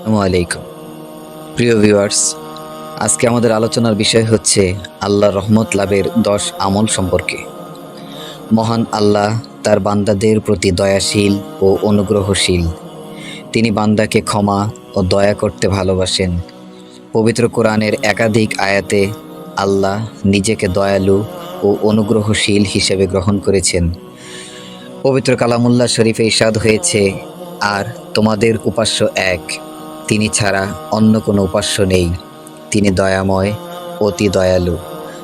আসসালামু আলাইকুম। প্রিয় ভিউয়ার্স, আজকে আমাদের আলোচনার বিষয় হচ্ছে আল্লাহ রহমত লাভের দশ আমল সম্পর্কে। মহান আল্লাহ তার বান্দাদের প্রতি দয়াশীল ও অনুগ্রহশীল। তিনি বান্দাকে ক্ষমা ও দয়া করতে ভালোবাসেন। পবিত্র কোরআনের একাধিক আয়াতে আল্লাহ নিজেকে দয়ালু ও অনুগ্রহশীল হিসেবে গ্রহণ করেছেন। পবিত্র কালামুল্লাহ শরীফে ইসাদ হয়েছে, আর তোমাদের উপাস্য এক। তিনি ছাড়া অন্য কোনো উপাস্য নেই। তিনি দয়াময়, অতি দয়ালু।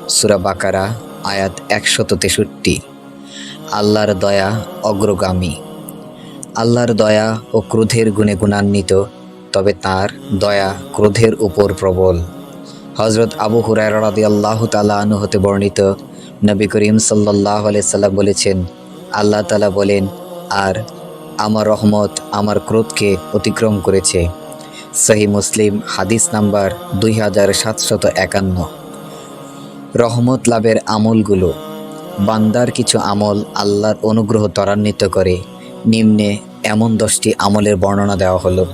সুরা বাকারা, আয়াত একশত তেষট্টি। আল্লাহর দয়া অগ্রগামী। আল্লাহর দয়া ও ক্রোধের গুণে গুণান্বিত, তবে তার দয়া ক্রোধের উপর প্রবল। হজরত আবু হুরায় রাদি আল্লাহ তালা আনু হতে বর্ণিত নবী করিম সাল্লাহ সাল্লাম বলেছেন, আল্লাহ তালা বলেন, আর আমার রহমত আমার ক্রোধকে অতিক্রম করেছে। সহি মুসলিম, হাদিস নাম্বার দুই হাজার সাতশত একান্ন। রহমত লাভের আমলগুলো, বান্দার কিছু আমল আল্লাহর অনুগ্রহ ত্বরান্বিত করে নিম্নে এমন দশটি আমলের বর্ণনা দেওয়া হলো।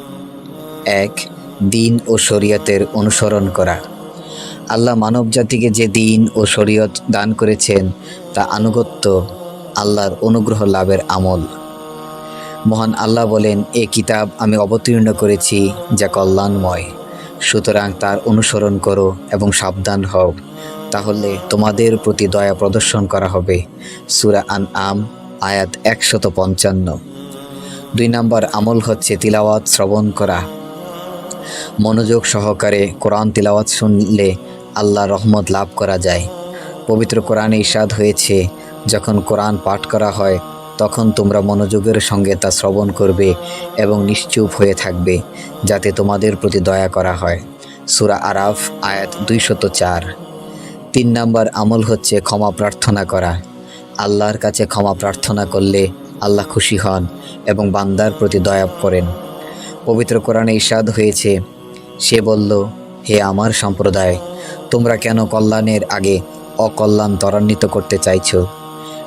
এক, দিন ও শরীয়তের অনুসরণ করা। আল্লাহ মানবজাতিকে যে দিন ও শরীয়ত দান করেছেন, তা আনুগত্য আল্লাহর অনুগ্রহ লাভের আমল। মহান আল্লাহ বলেন, এ কিতাব আমি অবতীর্ণ করেছি যা কল্যাণময়। সুতরাং তার অনুসরণ করো এবং সাবধান হও। তাহলে তোমাদের প্রতি দয়া প্রদর্শন করা হবে। সুরা আন আম আয়াত একশত পঞ্চান্ন। দুই নম্বর আমল হচ্ছে তিলাওয়াত শ্রবণ করা। মনোযোগ সহকারে কোরআন তিলাওয়াত শুনলে আল্লাহ রহমত লাভ করা যায়। পবিত্র কোরআনে ইসাদ হয়েছে, যখন কোরআন পাঠ করা হয় তখন তোমরা মনোযোগের সঙ্গে তা শ্রবণ করবে এবং নিশ্চুপ হয়ে থাকবে, যাতে তোমাদের প্রতি দয়া করা হয়। সুরা আরাফ, আয়াত দুইশত চার। তিন নম্বর আমল হচ্ছে ক্ষমা প্রার্থনা করা। আল্লাহর কাছে ক্ষমা প্রার্থনা করলে আল্লাহ খুশি হন এবং বান্দার প্রতি দয়া করেন। পবিত্র কোরআনে ইসাদ হয়েছে, সে বলল, হে আমার সম্প্রদায়, তোমরা কেন কল্যাণের আগে অকল্যাণ ত্বরান্বিত করতে চাইছো?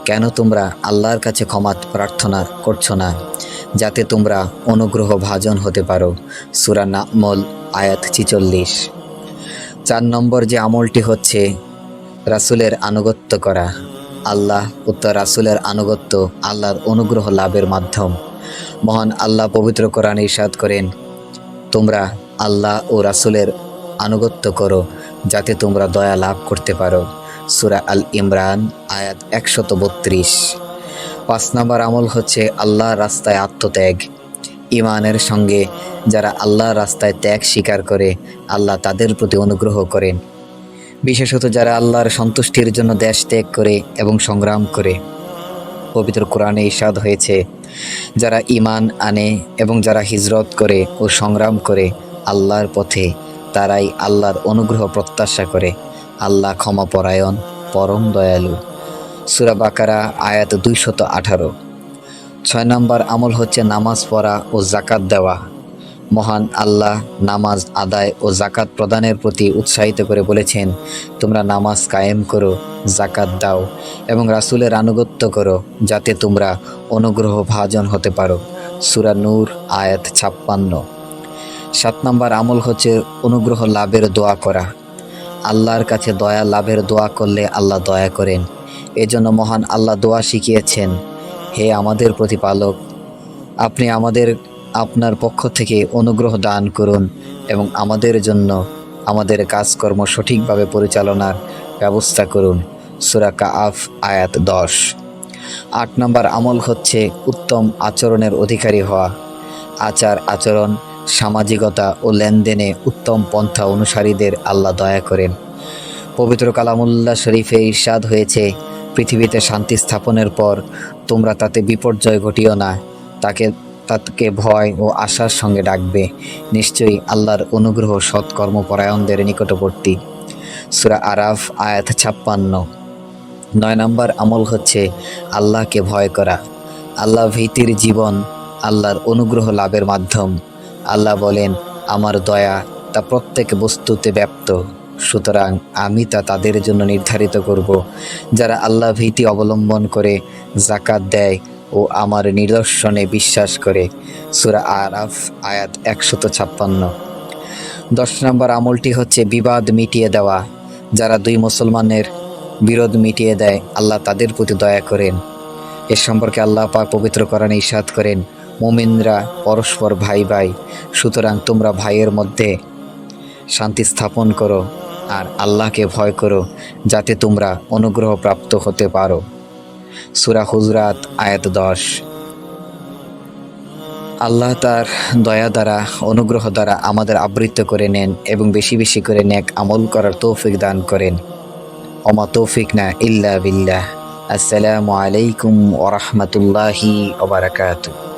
কেন তোমরা আল্লাহর কাছে ক্ষমা প্রার্থনা করছ না? যাতে তোমরা অনুগ্রহ ভাজন হতে পারো। সুরা নামল, আয়াত ছিচল্লিশ। চার নম্বর যে আমলটি হচ্ছে, রাসুলের আনুগত্য করা। আল্লাহ উত্তর রাসুলের আনুগত্য আল্লাহর অনুগ্রহ লাভের মাধ্যম। মহান আল্লাহ পবিত্র কোরআন ইসাদ করেন, তোমরা আল্লাহ ও রাসুলের আনুগত্য করো, যাতে তোমরা দয়া লাভ করতে পারো। সুরা আল ইমরান, আয়াত একশত বত্রিশ। পাঁচ নম্বর আমল হচ্ছে আল্লাহর রাস্তায় আত্মত্যাগ। ইমানের সঙ্গে যারা আল্লাহর রাস্তায় ত্যাগ স্বীকার করে, আল্লাহ তাদের প্রতি অনুগ্রহ করেন। বিশেষত যারা আল্লাহর সন্তুষ্টির জন্য দেশ ত্যাগ করে এবং সংগ্রাম করে। পবিত্র কোরআনে ইসাদ হয়েছে, যারা ইমান আনে এবং যারা হিজরত করে ও সংগ্রাম করে, আল্লাহর পথে তারাই আল্লাহর অনুগ্রহ প্রত্যাশা করে। আল্লাহ ক্ষমাপরায়ণ পরম দয়ালু। সুরা বাকারা, আয়াত দুইশত আঠারো। ছয় নম্বর আমল হচ্ছে নামাজ পড়া ও জাকাত দেওয়া। মহান আল্লাহ নামাজ আদায় ও জাকাত প্রদানের প্রতি উৎসাহিত করে বলেছেন, তোমরা নামাজ কায়েম করো জাকাত দাও এবং রাসুলের আনুগত্য করো, যাতে তোমরা অনুগ্রহ ভাজন হতে পারো। সুরা নূর, আয়াত ছাপ্পান্ন। সাত নম্বর আমল হচ্ছে অনুগ্রহ লাভের দোয়া করা। আল্লাহর কাছে দয়া লাভের দোয়া করলে আল্লাহ দয়া করেন। এজন্য মহান আল্লাহ দোয়া শিখিয়েছেন, হে আমাদের প্রতিপালক, আপনি আমাদের, আপনার পক্ষ থেকে অনুগ্রহ দান করুন এবং আমাদের জন্য আমাদের কাজকর্ম সঠিকভাবে পরিচালনার ব্যবস্থা করুন। সুরা আফ আয়াত দশ। আট নম্বর আমল হচ্ছে উত্তম আচরণের অধিকারী হওয়া। আচার আচরণ, সামাজিকতা ও লেনদেনে উত্তম পন্থা অনুসারীদের আল্লাহ দয়া করেন। পবিত্র কালামুল্লাহ শরীফে ইরশাদ হয়েছে, পৃথিবীতে শান্তি স্থাপনের পর তোমরা তাতে বিপর্যয় ঘটিও না, তাকে তাকে ভয় ও আশার সঙ্গে ডাকবে। নিশ্চয়ই আল্লাহর অনুগ্রহ সৎকর্মপরায়ণদের নিকটবর্তী। সুরা আরাফ, আয়াত ছাপ্পান্ন। নয় নম্বর আমল হচ্ছে আল্লাহকে ভয় করা। আল্লাহ ভীতির জীবন, আল্লাহর অনুগ্রহ লাভের মাধ্যম। আল্লাহ বলেন, আমার দয়া তা প্রত্যেক বস্তুতে ব্যাপ্ত। সুতরাং আমি তা তাদের জন্য নির্ধারিত করব, যারা আল্লাহ ভীতি অবলম্বন করে জাকাত দেয় ও আমার নিদর্শনে বিশ্বাস করে। সুরা আরাফ, আয়াত একশত ছাপ্পান্ন। দশ নম্বর আমলটি হচ্ছে বিবাদ মিটিয়ে দেওয়া। যারা দুই মুসলমানের বিরোধ মিটিয়ে দেয়, আল্লাহ তাদের প্রতি দয়া করেন। এ সম্পর্কে আল্লাহ পাক পবিত্র কোরআনে ইরশাদ করেন, মুমিনরা পরস্পর ভাই ভাই সুতরাং তোমরা ভাইয়ের মধ্যে শান্তি স্থাপন করো। আর আল্লাহকে ভয় করো, যাতে তোমরা অনুগ্রহ প্রাপ্ত হতে পারো। সুরা হুজরাত, আয়াত দশ। আল্লাহ তার দয়া দ্বারা, অনুগ্রহ দ্বারা আমাদের আবৃত্ত করে নেন এবং বেশি বেশি করে নেক আমল করার তৌফিক দান করেন। ওমা তৌফিক না ইল্লা বিল্লাহ। আসসালামু আলাইকুম ওরহমতুল্লাহি ওবরাকাতুহ